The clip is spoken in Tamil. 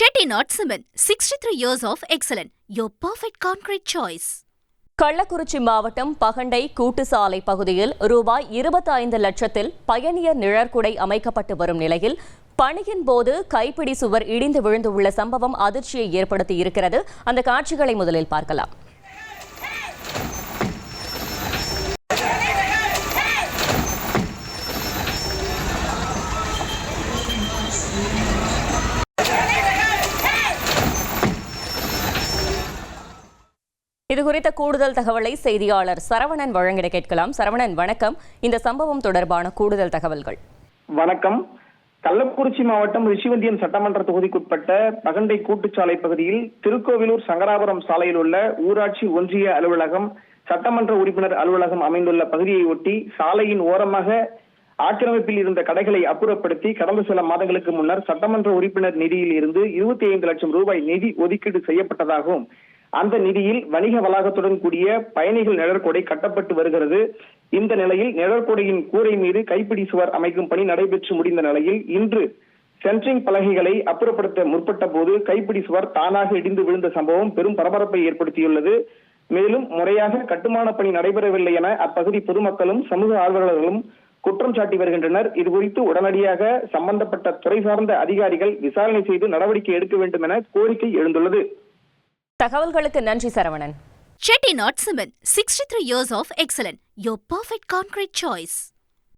Chettinad cement sixty three years of excellence your perfect concrete choice Kallakurichi மாவட்டம் பகண்டை கூட்டுசாலை பகுதியில் ரூபாய் இருபத்தைந்து லட்சத்தில் பயணியர் நிழற்குடை அமைக்கப்பட்டு வரும் நிலையில் பணியின் போது கைப்பிடி சுவர் இடிந்து விழுந்துள்ள சம்பவம் அதிர்ச்சியை ஏற்படுத்தி இருக்கிறது. அந்த காட்சிகளை முதலில் பார்க்கலாம். இது குறித்த கூடுதல் தகவலை செய்தியாளர் சரவணன் வழங்கிட கேட்கலாம். சரவணன் வணக்கம். இந்த சம்பவம் தொடர்பான கூடுதல் தகவல்கள். வணக்கம். கள்ளக்குறிச்சி மாவட்டம் ரிஷிவந்தியம் சட்டமன்ற தொகுதிக்குட்பட்ட பகண்டை கூட்டுச்சாலை பகுதியில் திருக்கோவிலூர் சங்கராபுரம் சாலையில் உள்ள ஊராட்சி ஒன்றிய அலுவலகம் சட்டமன்ற உறுப்பினர் அலுவலகம் அமைந்துள்ள பகுதியை ஒட்டி சாலையின் ஓரமாக ஆக்கிரமிப்பில் இருந்த கடைகளை அப்புறப்படுத்தி கடந்த சில மாதங்களுக்கு முன்னர் சட்டமன்ற உறுப்பினர் நிதியில் இருந்து இருபத்தி ஐந்து லட்சம் ரூபாய் நிதி ஒதுக்கீடு செய்யப்பட்டதாகவும் அந்த நிதியில் வணிக வளாகத்துடன் கூடிய பயணிகள் நிழற்கொடை கட்டப்பட்டு வருகிறது. இந்த நிலையில் நிழற்கொடையின் கூரை மீது கைப்பிடி சுவர் அமைக்கும் பணி நடைபெற்று முடிந்த நிலையில் இன்று சென்ட்ரிங் பலகைகளை அப்புறப்படுத்த முற்பட்ட போது கைப்பிடி சுவர் தானாக இடிந்து விழுந்த சம்பவம் பெரும் பரபரப்பை ஏற்படுத்தியுள்ளது. மேலும் முறையாக கட்டுமான பணி நடைபெறவில்லை என அப்பகுதி பொதுமக்களும் சமூக ஆர்வலர்களும் குற்றம் சாட்டி வருகின்றனர். இது குறித்து உடனடியாக சம்பந்தப்பட்ட துறை சார்ந்த அதிகாரிகள் விசாரணை செய்து நடவடிக்கை எடுக்க வேண்டும் என கோரிக்கை எழுந்துள்ளது. தகவல்களுக்கு நன்றி Saravanan Chettinad Cement, 63 years of excellence, your perfect concrete choice.